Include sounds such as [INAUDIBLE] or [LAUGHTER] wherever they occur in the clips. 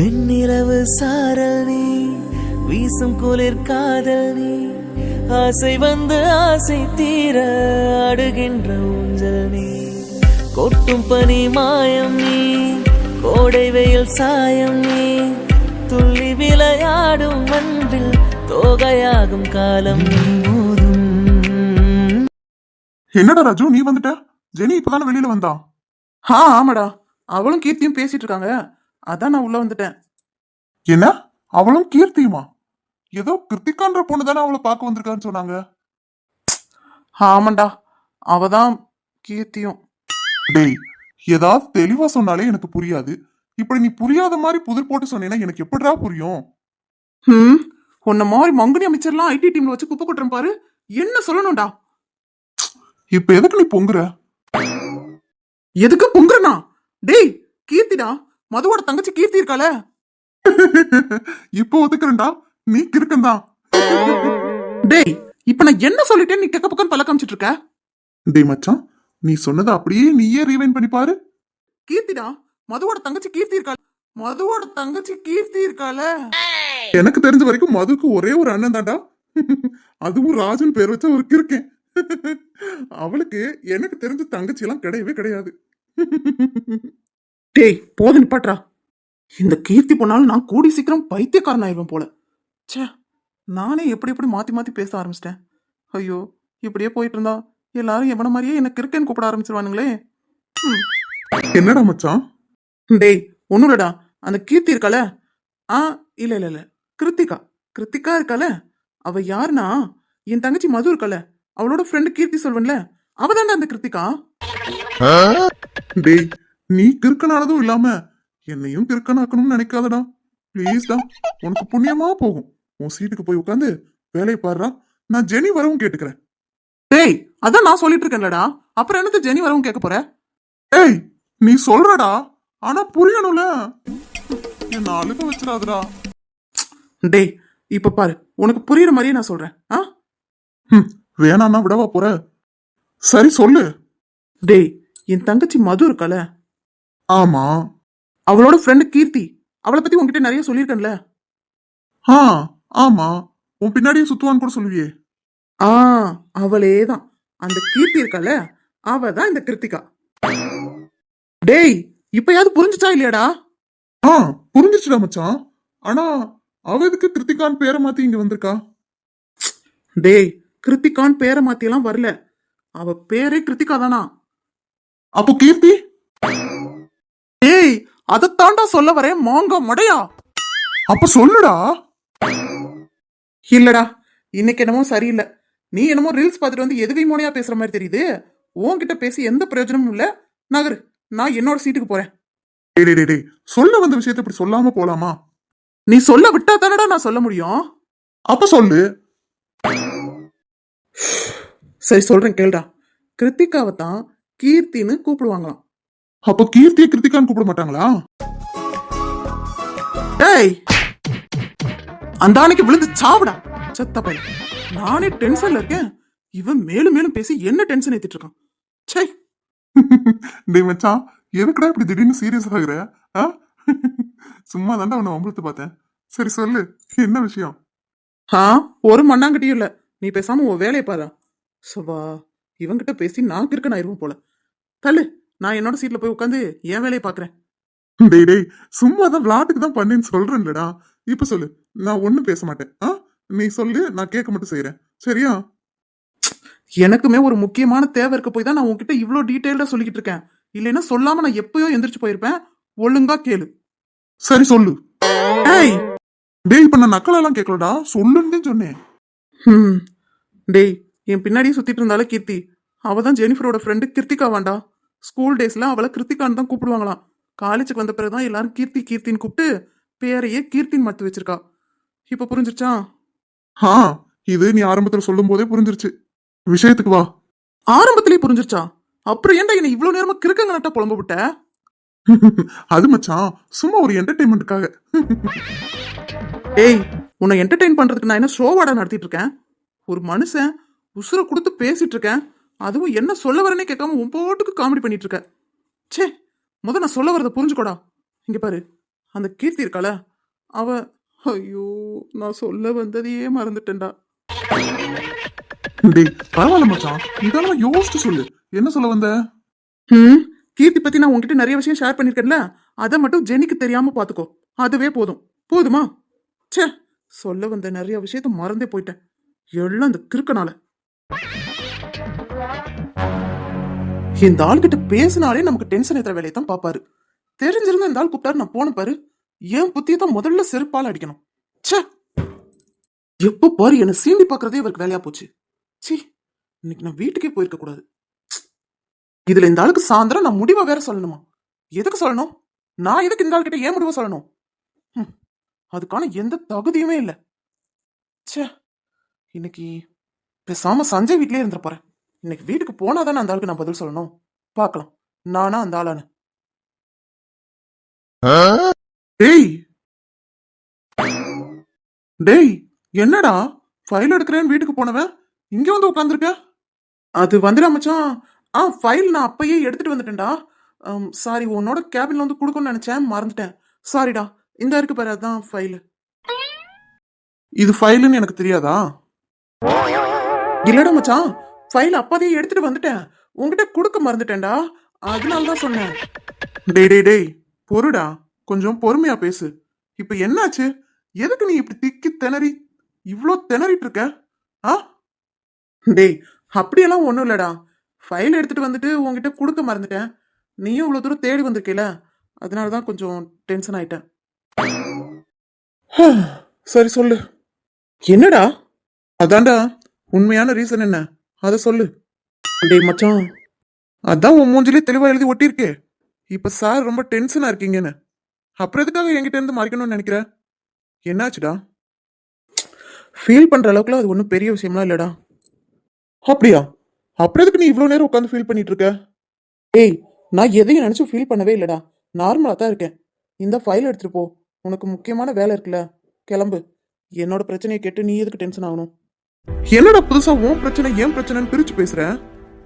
வெண்ணிரவு சாரல் நீ வீசும் குளிர் காதல் நீ ஆசை வந்து ஆசை தீர அடுகின்ற ஊஞ்சல் நீ. கொட்டும் பனி மாயம் நீ கோடை வெயில் சாயம் நீ துள்ளி விளையாடும் அன்பில் தோகையாகும் காலம் நீ மோதும் என்னடா ராஜு நீ வந்துட்ட? ஜெனி இப்பதானே வெளியில வந்தா? ஆ ஆமாடா. அவளும் கீர்த்தியும் பேசிட்டு இருக்காங்க. அதான் நான் உள்ள வந்துட்டேன். என்ன? அவளும் கீர்த்தியுமா? ஏதோ கிருத்திகான்ற பொண்ணு தானே அவளை பார்க்க வந்திருக்கான்னு சொன்னாங்க. ஆமாண்டா அவ தான் கீர்த்தியும். டேய் ஏதாவது தெளிவா சொன்னாலே எனக்கு புரியாது. இப்படி நீ புரியாத மாதிரி புதிர் போட்டு சொன்னீங்கன்னா எனக்கு எப்படிடா புரியும்? ம் உன்ன மாதிரி மங்குனி அமைச்சர்லாம் ஐடி டீம்ல வச்சு குப்பை கொட்டுறேன் பாரு. என்ன சொல்லணும்டா? இப்ப எதுக்கு நீ பொங்குற? எதுக்கு பொங்குறனா? டேய் கீர்த்திடா. மதுவோட தங்கச்சி கீர்த்தி இருக்கால இப்போ ஒத்துக்கிறேன்டா நீ கிறுக்கன்தான். டேய் இப்ப நான் என்ன சொல்லிட்டேன் நீ கெக்க பக்கம் பல்ல காமிச்சிட்டு இருக்க? டேய் மச்சான் நீ சொன்னதை அப்படியே நீயே ரீவைன் பண்ணி பாரு. கீர்த்திடா மதுவோட தங்கச்சி கீர்த்தி இருக்கால மதுவோட தங்கச்சி கீர்த்தி இருக்கால எனக்கு தெரிஞ்ச வரைக்கும் மதுக்கு ஒரே ஒரு அண்ணன் தான்டா. அதுவும் ராஜன் பேர் வச்ச ஒரு கிறுக்கேன். அவளுக்கு எனக்கு தெரிஞ்ச தங்கச்சி எல்லாம் கிடையவே கிடையாது. டேய் போது நிப்பாட்றா இந்த கீர்த்தி பொண்ணாலும் நான் கூடி சீக்கிரம் பைத்தியக்காரன் ஆயிடுவேன் போல. ச்சே நானே எப்படி எப்படி மாத்தி மாத்தி பேச ஆரம்பிச்சிட்டேன். ஐயோ இப்படியே போயிட்டு இருந்தா எல்லாரும் எவன மாதிரியே எனக்கு இருக்கேன்னு கூப்பிட ஆரம்பிச்சிருவானுங்களே. என்னடா மச்சான்? டேய் ஒன்றும் இல்லடா அந்த கீர்த்தி இருக்கால? ஆ இல்ல இல்ல இல்ல கிருத்திகா. கிருத்திகா இருக்கால? அவ யாருன்னா? என் தங்கச்சி மது இருக்கால? அவளோட ஃப்ரெண்டு கீர்த்தி சொல்வன்ல. அவ தானே அந்த கிருத்திகா. டேய் நீ கிறுக்கனானதும் இல்லாம என்னையும் கிறுக்கனாக்கணும்னு நினைக்காதடா. ப்ளீஸ்டா உனக்கு புண்ணியமா போகும். உன் சீட்டுக்கு போய் உட்காந்து வேலையை பாடுறா நான் ஜெனி வரவும் கேட்டுக்கிறேன். டேய் அதான் நான் சொல்லிட்டு இருக்கேன்லடா அப்புறம் என்னது ஜெனி வரவும் கேட்க போற? ஏய் நீ சொல்றடா. ஆனா புரியணும்ல. என்ன அழுக வச்சிடாதடா. டேய் இப்ப பாரு. உனக்கு புரியுற மாதிரியே நான் சொல்றேன். ஆ? ம், வேணான்னா விடவா போற? சரி சொல்லு. டேய் என் தங்கச்சி மது இருக்கால. ஆமா. அவளோட ஃப்ரெண்டு கீர்த்தி. அவளை பத்தி உன்கிட்ட நிறைய சொல்லியிருக்கேன்ல. ஆ ஆமா. உன் பின்னாடியே சுத்துவான்னு கூட சொல்லுவியே. ஆ அவளே தான் அந்த கீர்த்தி இருக்கல அவ தான் இந்த கிருத்திகா. டேய் இப்பயாவது புரிஞ்சுச்சா இல்லையாடா? ஆ புரிஞ்சிச்சுடா மச்சான். ஆனா அவ எதுக்கு கிருத்திகான் பேரை மாத்தி இங்க வந்திருக்கா? டேய் கிருத்திகான் பேரை மாத்தியெல்லாம் வரல. அவ பேரே கிருத்திகா தானா அப்போ கீர்த்தி? அதைத்தாண்டா சொல்ல வரேன் மாங்கா மடையா? அப்ப சொல்லுடா. இல்லடா இன்னைக்கு என்னமோ சரியில்லை. நீ என்னமோ ரீல்ஸ் பார்த்துட்டு வந்து எதுகை மோனையா பேசுற மாதிரி தெரியுது. உன்கிட்ட பேசி எந்த பிரயோஜனமும் இல்ல. நகரு நான் என்னோட சீட்டுக்கு போறேன். டேய், டேய் சொல்ல வந்த விஷயத்தை இப்படி சொல்லாம போலாமா? நீ சொல்ல விட்டா தானடா நான் சொல்ல முடியும்? அப்ப சொல்லு. சரி சொல்றேன் கேளுடா. கிருத்திகாவை தான் கீர்த்தின்னு கூப்பிடுவாங்களாம். அப்ப கீர்த்தியை கிருத்திகான்னு கூப்பிட மாட்டாங்களா? டேய்! அந்த அன்னைக்கு விழுந்து சாவுடா. செத்த பையன். நானே டென்ஷன்ல இருக்கேன். இவன் மேலும் மேலும் பேசி என்ன டென்ஷன் ஏத்திட்டு இருக்கான்? சே டேய் மச்சான் எதுக்குடா இப்படி திடீர்னு சீரியஸ் ஆகுற ஆ? சும்மா தாண்டா உன்னை வம்பளுத்து பார்த்தேன். சரி சொல்லு. என்ன விஷயம்? ஆ ஒரு மண்ணாங்கட்டியும் இல்ல. நீ பேசாம உன் வேலையை பாரு. சவா இவன்கிட்ட பேசி நான் கிருக்கன் ஆயிருவோம் போல. தள்ளு. நான் என்னோட சீட்ல போய் உட்காந்து என் வேலையை பாக்குறேன் டேய் டேய் சும்மா தான் விளாட்டுக்கு தான் பண்ணேன்னு சொல்றேன்லடா. இப்ப சொல்லு நான் ஒண்ணும் பேச மாட்டேன். ஆ? நீ சொல்லு நான் கேட்க மட்டும் செய்யறேன் சரியா? எனக்குமே ஒரு முக்கியமான தேவை இருக்க போய் தான் நான் உன்கிட்ட இவ்வளோ டீட்டெயில்டா சொல்லிக்கிட்டு இருக்கேன். இல்லைன்னா சொல்லாம நான் எப்பயோ எந்திரிச்சு போயிருப்பேன். ஒழுங்கா கேளு. சரி சொல்லு. ஏய்! டேய் இப்ப நான் நக்கலெல்லாம் கேட்கலடா. சொல்லுன்னு சொன்னேன். ம் டேய் என் பின்னாடியே சுத்திட்டு இருந்தால கீர்த்தி. அவ தான் ஜெனிஃபரோட ஃப்ரெண்டு கிருத்திகா வாண்டா ஸ்கூல் டேஸ்ல அவளை கிருத்திகான்னு தான் கூப்பிடுவாங்களாம். காலேஜுக்கு வந்த பிறகுதான் எல்லாரும் கீர்த்தி கீர்த்தின்னு கூப்பிட்டு பேரையே கீர்த்தின்னு மத்து வச்சிருக்கா. இப்ப புரிஞ்சிருச்சா? ஆ இது நீ ஆரம்பத்துல சொல்லும் போதே புரிஞ்சிருச்சு. விஷயத்துக்கு வா. ஆரம்பத்திலேயே புரிஞ்சிருச்சா? அப்புறம் ஏன்டா என்ன இவ்வளவு நேரமா கிறுக்கங்க நட்டா புலம்ப விட்ட? [LAUGHS] அது மச்சான் சும்மா ஒரு என்டர்டைன்மெண்ட்டுக்காக ஏய் உன்னை என்டர்டெயின் பண்றதுக்கு நான் என்ன ஷோவாடா நடத்திட்டு இருக்கேன்? ஒரு மனுஷன் உசுரை கொடுத்து பேசிட்டு இருக்கேன். அதுவும் என்ன சொல்ல வரேனே கேட்காம உன் போட்டுக்கு காமெடி பண்ணிட்டு இருக்க ச்சே முத நான் சொல்ல வரதை புரிஞ்சுக்கோடா. இங்க பாரு அந்த கீர்த்தி இருக்கால அவ ஐயோ நான் சொல்ல வந்ததையே மறந்துட்டேன்டா. டேய் பரவாயில்ல மச்சான் இதெல்லாம் யோசிச்சு சொல்லு. என்ன சொல்ல வந்த? ம் கீர்த்தி பத்தி நான் உன்கிட்ட நிறைய விஷயம் ஷேர் பண்ணிருக்கேன்ல அதை மட்டும் ஜெனிக்கு தெரியாம பாத்துக்கோ. அதுவே போதும். போதுமா? ச்சே சொல்ல வந்த நிறைய விஷயத்த மறந்தே போயிட்டேன். எல்லாம் அந்த கிறுக்கனால. இந்த ஆள்கிட்ட பேசினாலே நமக்கு டென்ஷன் ஏற்ற வேலையை தான் பாப்பாரு. தெரிஞ்சிருந்தா இந்த ஆள் கூப்பிட்டாரு நான் போன பாரு. என் புத்தியை தான் முதல்ல செருப்பால் அடிக்கணும். ச்சே! எப்ப பாரு என்ன சீண்டி பாக்குறதே இவருக்கு வேலையா போச்சு. சி இன்னைக்கு நான் வீட்டுக்கே போயிருக்க கூடாது. இதுல இந்த ஆளுக்கு சாயந்தரம் நான் முடிவை வேற சொல்லணுமா? எதுக்கு சொல்லணும்? நான் எதுக்கு இந்த ஆள்கிட்ட ஏன் முடிவை சொல்லணும்? அதுக்கான எந்த தகுதியுமே இல்லை. ச்சே! இன்னைக்கு பேசாம சஞ்சய் வீட்லயே இருந்துட போறேன். இன்னைக்கு வீட்டுக்கு போனாதானே அந்த ஆளுக்கு நான் பதில் சொல்லணும்? பார்க்கலாம். நானா அந்த ஆளானு. டேய்! டேய்! என்னடா? ஃபைல் எடுக்கிறேன்னு வீட்டுக்கு போனவன்? இங்க வந்து உட்காந்துருக்க அது வந்துடா மச்சான். ஆ ஃபைல் நான் அப்பயே எடுத்துட்டு வந்துட்டேன்டா. சாரி உன்னோட கேபின்ல வந்து கொடுக்கணும்னு நினைச்சேன். மறந்துட்டேன். சாரிடா இந்த இருக்கு பாரு அதான் ஃபைல் இது ஃபைலுன்னு எனக்கு தெரியாதா? இல்லடா மச்சான். ஃபைல் அப்பதையே எடுத்துட்டு வந்துட்டேன். உன்கிட்ட கொடுக்க மறந்துட்டேன்டா. அதனால தான் சொன்னேன். டேய் டேய் டேய் பொறுடா. கொஞ்சம் பொறுமையா பேசு. இப்ப என்னாச்சு? எதுக்கு நீ இப்படி திக்கி திணறி இவ்ளோ திணறிட்டு இருக்க? ஆ? டேய் அப்படியெல்லாம் ஒன்றும் இல்லடா. ஃபைல் எடுத்துட்டு வந்துட்டு உன்கிட்ட கொடுக்க மறந்துட்டேன். நீயும் இவ்வளோ தூரம் தேடி வந்திருக்கேல. அதனால தான் கொஞ்சம் டென்ஷன் ஆயிட்டேன். சரி சொல்லு. என்னடா? அதான்டா உண்மையான ரீசன் என்ன? அதை சொல்லு. டேய் மச்சான். அதான் உன் மூஞ்சிலே தெளிவா எழுதி ஒட்டியிருக்கே. இப்ப சார் ரொம்ப டென்ஷனா இருக்கீங்கன்னு. அப்புறம் எதுக்காக என்கிட்ட இருந்து மறைக்கணும்னு நினைக்கிற? என்னாச்சுடா? ஃபீல் பண்ற அளவுக்குலாம் அது ஒன்றும் பெரிய விஷயம்லாம் இல்லடா. அப்படியா? அப்புறம் எதுக்கு நீ இவ்வளோ நேரம் உட்காந்து ஃபீல் பண்ணிட்டு இருக்க ஏய் நான் எதையும் நினைச்சு ஃபீல் பண்ணவே இல்லடா. நார்மலாக தான் இருக்கேன். இந்த ஃபைல் எடுத்துட்டு போ. உனக்கு முக்கியமான வேலை இருக்குல்ல. கிளம்பு. என்னோட பிரச்சனையை கேட்டு நீ எதுக்கு டென்ஷன் ஆகணும்? என்னடா புதுசா உன் பிரச்சனை ஏன் பிரச்சனைன்னு பிரிச்சு பேசுற?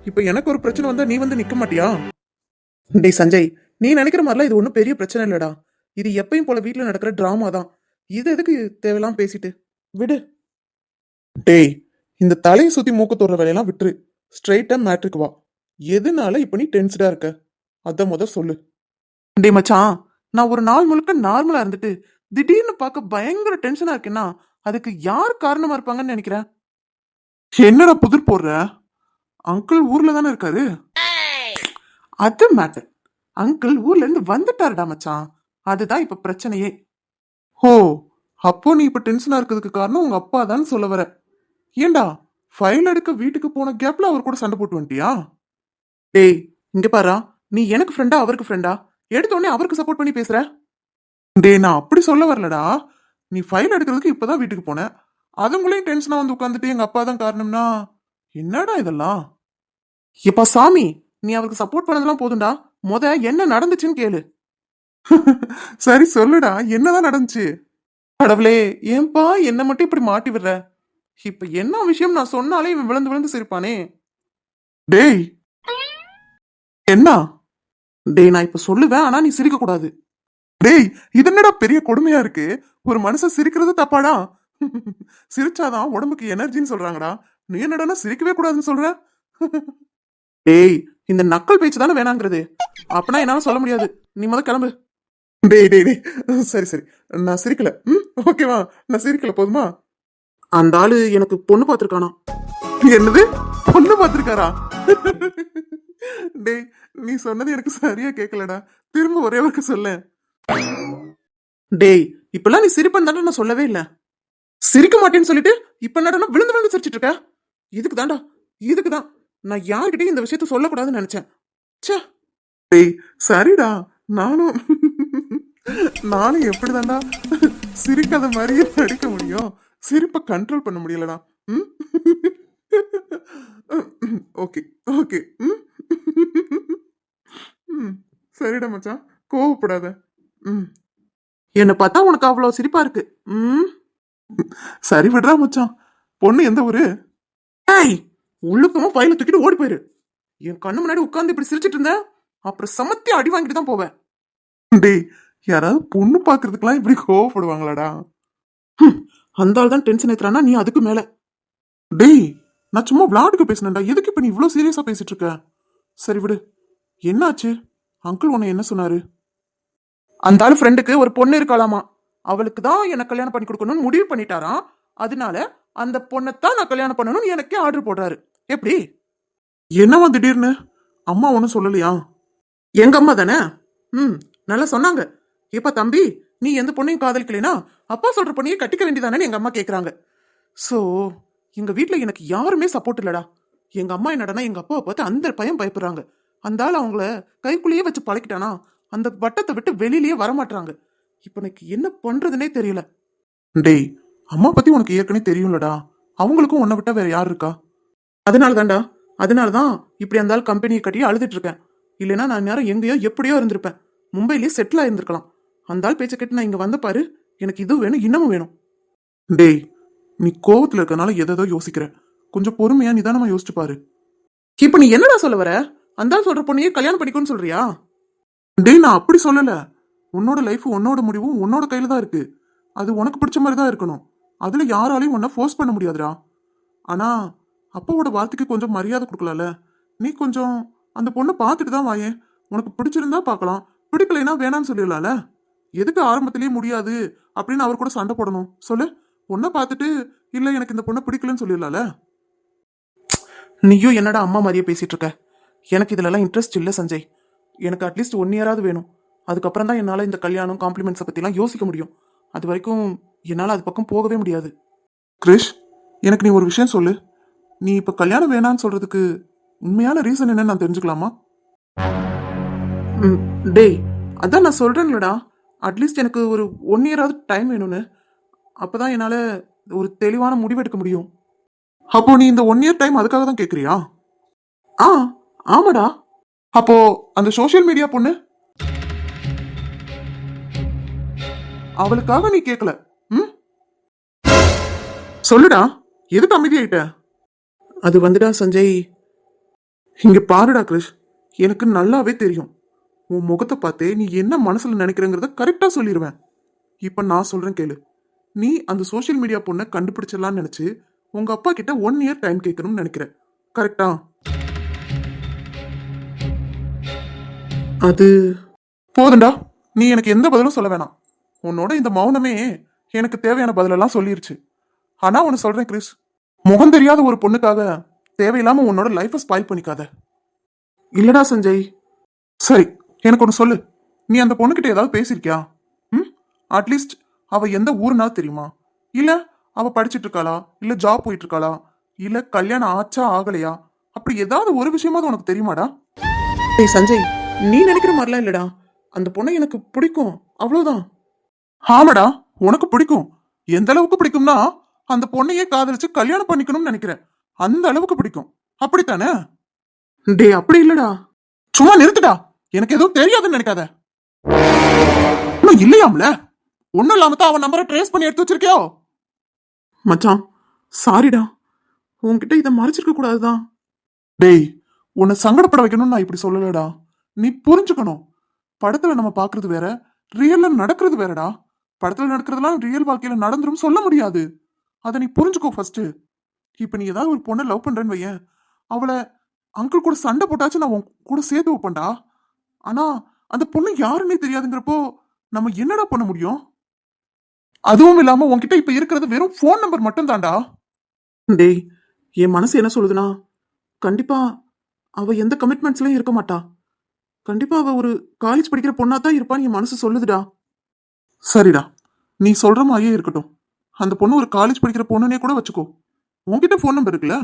இப்போ எனக்கு ஒரு பிரச்சனை வந்தா நீ வந்து நிக்க மாட்டியா? டேய் சஞ்சய் நீ நினைக்கிற மாதிரிலாம் இது ஒன்றும் பெரிய பிரச்சனை இல்லடா. இது எப்பயும் போல வீட்டில் நடக்கிற ட்ராமா தான். இது எதுக்கு தேவையெல்லாம் பேசிட்டு? விடு. டேய் இந்த தலையை சுற்றி மூக்க தோற வேலையெல்லாம் விட்டுரு. ஸ்ட்ரைட்டா மேட்ருக்கு வா. எதுனால இப்போ நீ டென்ஸ்டாக இருக்க? அதை முத சொல்லு. டேய் மச்சான் நான் ஒரு நாள் முழுக்க நார்மலாக இருந்துட்டு திடீர்னு பார்க்க பயங்கர டென்ஷனாக இருக்கேன்னா அதுக்கு யார் காரணமாக இருப்பாங்கன்னு நினைக்கிறேன் என்னடா புதிர் போடுற? அங்கிள் ஊர்ல தானே இருக்காரு? அது மேட்டர் அங்கிள் ஊர்ல இருந்து வந்துட்டாருடா மச்சான். அதுதான் இப்ப பிரச்சனையே. ஓ அப்போ நீ இப்ப டென்ஷனா இருக்கிறதுக்கு காரணம் உங்க அப்பா தான் சொல்ல வர. ஏண்டா ஃபைல் எடுக்க வீட்டுக்கு போன கேப்ல அவர் கூட சண்டை போட்டு வந்துட்டியா? டேய் இங்க பாரா நீ எனக்கு ஃப்ரெண்டா அவருக்கு ஃப்ரெண்டா எடுத்தோடனே அவருக்கு சப்போர்ட் பண்ணி பேசுற? டேய் நான் அப்படி சொல்ல வரலடா. நீ ஃபைல் எடுக்கிறதுக்கு இப்பதான் வீட்டுக்கு போனேன் அதுங்களையும் டென்ஷனா வந்து உட்காந்துட்டு எங்க அப்பா தான் காரணம்னா என்னடா இதெல்லாம்? இப்ப சாமி நீ அவருக்கு சப்போர்ட் பண்ணதெல்லாம் போதும்டா. முத என்ன நடந்துச்சுன்னு கேளு. [LAUGHS] சரி சொல்லுடா என்னதான் நடந்துச்சு? கடவுளே ஏன்பா என்ன மட்டும் இப்படி மாட்டி விடுற? இப்ப என்ன விஷயம் நான் சொன்னாலே இவன் விழுந்து விழுந்து சிரிப்பானே. டேய் என்ன? டேய் நான் இப்ப சொல்லுவேன் ஆனா நீ சிரிக்க கூடாது டேய் இது என்னடா பெரிய கொடுமையா இருக்கு? ஒரு மனுஷன் சிரிக்கிறது தப்பாடா? சிரிச்சாதான் உடம்புக்கு எனர்ஜின்னு சொல்றாங்கடா. நீ என்னடா சிரிக்கவே கூடாதுன்னு சொல்ற? டேய் இந்த நக்கல் பேச்சு தானே வேணாங்கிறது. அப்பனா என்னால சொல்ல முடியாது. நீ முத கிளம்பு. டேய் டேய் டேய். சரி சரி. நான் சிரிக்கல. ம் ஓகேவா நான் சிரிக்கல போதுமா? அந்த ஆளு எனக்கு பொண்ணு பார்த்துருக்கானா? என்னது? பொண்ணு பார்த்துருக்காரா? டேய் நீ சொன்னது எனக்கு சரியா கேட்கலடா திரும்ப ஒரே ஒருக்கு சொல்ல டேய் இப்பெல்லாம் நீ சிரிப்பன் தானே நான் சொல்லவே இல்ல. சிரிக்க மாட்டேன்னு சொல்லிட்டு இப்ப என்னடா விழுந்து விழுந்து சிரிச்சிட்டு இருக்க? இதுக்கு தான்டா இதுக்கு தான். நான் யார்கிட்டயும் இந்த விஷயத்த சொல்லக்கூடாதுன்னு நினைச்சேன். ச்சே. டேய் சரிடா. நானும் நானும் எப்படிதான்டா சிரிக்காத மாதிரியே நடிக்க முடியும்? சிரிப்பை கண்ட்ரோல் பண்ண முடியலடா. ம்? Okay okay. ம்? சரிடா மச்சான். கோவப்படாத. ம். என்னை பார்த்தா உனக்கு அவ்வளோ சிரிப்பா இருக்கு. ம்? சரி விடுறா மச்சான். பொண்ணு எந்த ஊரு? ஏய் உள்ளுக்கமா ஃபைல தூக்கிட்டு ஓடி போயிரு. என் கண்ணு முன்னாடி உட்காந்து இப்படி சிரிச்சிட்டு இருந்தேன் அப்புறம் சமத்தி அடி வாங்கிட்டு தான் போவேன். டேய் யாராவது பொண்ணு பாக்குறதுக்கெல்லாம் இப்படி கோவப்படுவாங்களாடா? ஹம், அந்த ஆள் தான் டென்ஷன் ஏத்துறானா நீ அதுக்கு மேல. டேய் நான் சும்மா விளாடுக்கு பேசினேன்டா. எதுக்கு இப்ப நீ இவ்வளோ சீரியஸா பேசிட்டு இருக்க? சரி விடு. என்னாச்சு? அங்கிள் உன்னை என்ன சொன்னாரு? அந்த ஆள் ஃப்ரெண்டுக்கு ஒரு பொண்ணு இருக்காளாமா? அவளுக்கு தான் எனக்கு கல்யாணம் பண்ணி கொடுக்கணும்னு முடிவு பண்ணிட்டாராம். அதனால அந்த பொண்ணைத்தான் நான் கல்யாணம் பண்ணணும்னு எனக்கே ஆர்டர் போடுறாரு. எப்படி? என்னவா திடீர்னு? அம்மா ஒன்னும் சொல்லலையா? எங்க அம்மா தானே? ம் நல்லா சொன்னாங்க. இப்ப தம்பி நீ எந்த பொண்ணையும் காதலிக்கலைனா அப்பா சொல்ற பொண்ணையே கட்டிக்க வேண்டியதானே எங்க அம்மா கேக்குறாங்க. சோ எங்க வீட்ல எனக்கு யாருமே சப்போர்ட் இல்லடா. எங்க அம்மா என்னடனா எங்க அப்பாவை பார்த்து அந்த பையன் பயப்படுறாங்க. அந்த ஆள் அவங்கள கைக்குள்ளேயே வச்சு பழக்கிட்டானா? அந்த வட்டத்தை விட்டு வெளியிலயே வரமாட்டாங்க இப்போ எனக்கு என்ன பண்றதுனே தெரியல. டேய் அம்மா பத்தி உனக்கு ஏற்கனவே தெரியும்லடா. அவங்களுக்கும் உன்னை விட்டா வேற யார் இருக்கா? அதனால தான்டா அதனால தான் இப்படி அந்த ஆள் கம்பெனியை கட்டி அழுதுட்டு இருக்கேன். இல்லைன்னா நான் நேரம் எங்கேயோ எப்படியோ இருந்திருப்பேன். மும்பையிலேயே செட்டில் ஆயிருந்திருக்கலாம். அந்த ஆள் பேச்சை கேட்டு நான் இங்க வந்த பாரு எனக்கு இது வேணும் இன்னமும் வேணும். டேய் நீ கோவத்துல இருக்கனால எதோ யோசிக்கிற. கொஞ்சம் பொறுமையா நிதானமா யோசிச்சு பாரு. இப்போ நீ என்னடா சொல்ல வர? அந்த ஆள் சொல்ற பொண்ணையே கல்யாணம் பண்ணிக்கோன்னு சொல்றியா? டேய் நான் அப்படி சொல்லலை. உன்னோட லைஃப் உன்னோட முடிவும் உன்னோட கையில் தான் இருக்கு. அது உனக்கு பிடிச்ச மாதிரி தான் இருக்கணும். அதில் யாராலையும் உன்னை ஃபோர்ஸ் பண்ண முடியாதுடா. ஆனால் அப்பாவோட வார்த்தைக்கு கொஞ்சம் மரியாதை கொடுக்கலாம்ல? நீ கொஞ்சம் அந்த பொண்ணை பார்த்துட்டு தான் வாயேன். உனக்கு பிடிச்சிருந்தா பார்க்கலாம். பிடிக்கலைன்னா வேணாம்னு சொல்லிடலாம்ல? எதுக்கு ஆரம்பத்திலேயே முடியாது அப்படின்னு அவர் கூட சண்டை போடணும். சொல்லு. பொண்ணை பார்த்துட்டு இல்லை எனக்கு இந்த பொண்ணை பிடிக்கலன்னு சொல்லிடலாம்ல? நீயும் என்னடா அம்மா மாதிரியே பேசிகிட்டு இருக்க? எனக்கு இதிலெல்லாம் இன்ட்ரெஸ்ட் இல்லை சஞ்சய். எனக்கு அட்லீஸ்ட் ஒன் இயராவது வேணும். அதுக்கப்புறம் தான் என்னால் இந்த கல்யாணம் காம்ப்ளிமெண்ட்ஸை பற்றிலாம் யோசிக்க முடியும். அது வரைக்கும் என்னால் அது பக்கம் போகவே முடியாது. கிரிஷ் எனக்கு நீ ஒரு விஷயம் சொல்லு. நீ இப்போ கல்யாணம் வேணான்னு சொல்றதுக்கு உண்மையான ரீசன் என்னன்னு நான் தெரிஞ்சுக்கலாமா? ம், டேய் அதான் நான் சொல்றேன்லடா. அட்லீஸ்ட் எனக்கு ஒரு ஒன் இயராவது டைம் வேணும்னு. அப்போ தான் என்னால் ஒரு தெளிவான முடிவு எடுக்க முடியும். அப்போ நீ இந்த ஒன் இயர் டைம் அதுக்காக தான் கேட்குறியா ஆ ஆமாடா. அப்போ அந்த சோஷியல் மீடியா பொண்ணு அவளுக்காக நீ கேட்கல ம்? சொல்லுடா எதுக்கு அமைதியாயிட்ட? அது வந்துடா சஞ்சய். இங்க பாருடா கிரிஷ். எனக்கு நல்லாவே தெரியும். உன் முகத்தை பார்த்தே நீ என்ன மனசுல நினைக்கிறேங்கிறத கரெக்டா சொல்லிடுவேன் இப்ப நான் சொல்றேன் கேளு. நீ அந்த சோஷியல் மீடியா பொண்ணை கண்டுபிடிச்சிடலாம்னு நினைச்சு உங்க அப்பா கிட்ட ஒன் இயர் டைம் கேட்கணும்னு நினைக்கிற. கரெக்டா அது போதும்டா. நீ எனக்கு எந்த பதிலும் சொல்ல வேணாம். உன்னோட இந்த மௌனமே எனக்கு தேவையான பதிலெல்லாம் சொல்லிருச்சு. ஆனா ஒன்று சொல்றேன் கிறிஸ். முகம் தெரியாத ஒரு பொண்ணுக்காக தேவையில்லாம உன்னோட லைஃபை ஸ்பாயில் பண்ணிக்காத. இல்லடா சஞ்சய். சரி எனக்கு ஒன்று சொல்லு. நீ அந்த பொண்ணுகிட்ட ஏதாவது பேசியிருக்கியா ம்? அட்லீஸ்ட் அவ எந்த ஊருனா தெரியுமா? இல்ல அவ படிச்சிட்டு இருக்காளா? இல்ல ஜாப் போயிட்டு இருக்காளா? இல்ல கல்யாணம் ஆச்சா ஆகலையா? அப்படி ஏதாவது ஒரு விஷயமாவது உனக்கு தெரியுமாடா? சஞ்சய் நீ நினைக்கிற மாதிரிலாம் இல்லடா. அந்த பொண்ணை எனக்கு பிடிக்கும். அவ்வளவுதான். ஆமாடா உனக்கு பிடிக்கும். எந்த அளவுக்கு பிடிக்கும்னா அந்த பொண்ணையே காதலிச்சு கல்யாணம் பண்ணிக்கணும்னு நினைக்கிறேன். அந்த அளவுக்கு பிடிக்கும். அப்படித்தானே? டேய் அப்படி இல்லடா. சும்மா நிறுத்துடா. எனக்கு எதுவும் தெரியாதுன்னு நினைக்காத. இல்லையாம்ல? ஒண்ணும் இல்லாம தான் அவன் நம்பரை ட்ரேஸ் பண்ணி எடுத்து வச்சிருக்கியோ? மச்சான் சாரிடா உன்கிட்ட இதை மறைச்சிருக்க கூடாதுதான் டேய் உன்னை சங்கடப்பட வைக்கணும்னு நான் இப்படி சொல்லலடா. நீ புரிஞ்சுக்கணும். படத்துல நம்ம பாக்குறது வேற ரியல்ல நடக்கிறது வேறடா. படத்துல நடக்கிறதெல்லாம் ரியல் வாழ்க்கையில நடந்துரும் சொல்ல முடியாது. அதை நீ புரிஞ்சுக்கோ ஃபர்ஸ்ட் இப்ப நீ ஏதாவது ஒரு பொண்ணை லவ் பண்றேன்னு வையேன். அவளை அங்கிள் கூட சண்டை போட்டாச்சு நான் உன் கூட சேர்த்து வைப்பேன்டா. ஆனா அந்த பொண்ணு யாருன்னே தெரியாதுங்கிறப்போ நம்ம என்னடா பண்ண முடியும்? அதுவும் இல்லாம உன்கிட்ட இப்ப இருக்கிறது வெறும் ஃபோன் நம்பர் மட்டும் தான்டா டேய் என் மனசு என்ன சொல்லுதுன்னா கண்டிப்பா அவ எந்த கமிட்மெண்ட்ஸ்லயும் இருக்க மாட்டா. கண்டிப்பா அவ ஒரு காலேஜ் படிக்கிற பொண்ணா தான் இருப்பான்னு என் மனசு சொல்லுதுடா. சரிடா. நீ சொல்ற மாதிரியே இருக்கட்டும். அந்த பொண்ணு ஒரு காலேஜ் படிக்கிற பொண்ணுனே கூட வச்சுக்கோ. உன்கிட்ட ஃபோன் நம்பர் இருக்குல்ல?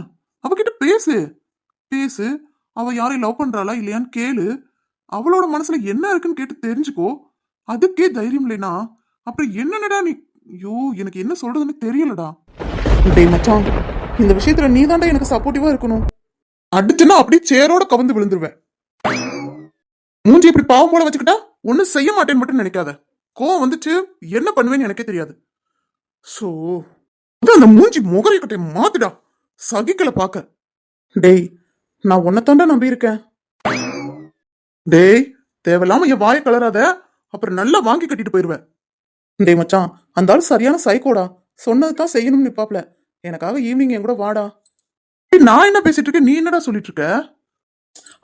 அவகிட்ட பேசு. பேசு. அவ யாரையும் லவ் பண்றாளா இல்லையான்னு கேளு. அவளோட மனசுல என்ன இருக்குன்னு கேட்டு தெரிஞ்சுக்கோ. அதுக்கே தைரியம் இல்லைனா அப்புறம் என்னடா நீ ஐயோ எனக்கு என்ன சொல்றதுன்னு தெரியலடா. டேய் மச்சான் இந்த விஷயத்துல நீ எனக்கு சப்போர்ட்டிவா இருக்கணும். அடிச்சுன்னா அப்படியே சேரோட கவுந்து விழுந்துருவேன். மூஞ்சி இப்படி பாவம் போல வச்சுக்கிட்டா ஒன்னும் செய்ய மாட்டேன்னு மட்டும் நினைக்காத. கோவம் வந்துச்சு என்ன பண்ணுவேன்னு எனக்கே தெரியாது. ஸோ அதான் அந்த மூஞ்சி முகரை கட்டை மாத்துடா. சகிக்கல பார்க்க டேய் நான் உன்னைத்தாண்டா நம்பி இருக்கேன் டேய் தேவையில்லாம என் வாயை கலராத. அப்புறம் நல்லா வாங்கி கட்டிட்டு போயிடுவேன் டேய் மச்சான் அந்த ஆள் சரியான சைக்கோடா சொன்னது தான் செய்யணும்னு நிப்பாப்ல. எனக்காக ஈவினிங் என் கூட வாடா. நான் என்ன பேசிட்டு இருக்கேன்? நீ என்னடா சொல்லிட்டு இருக்க?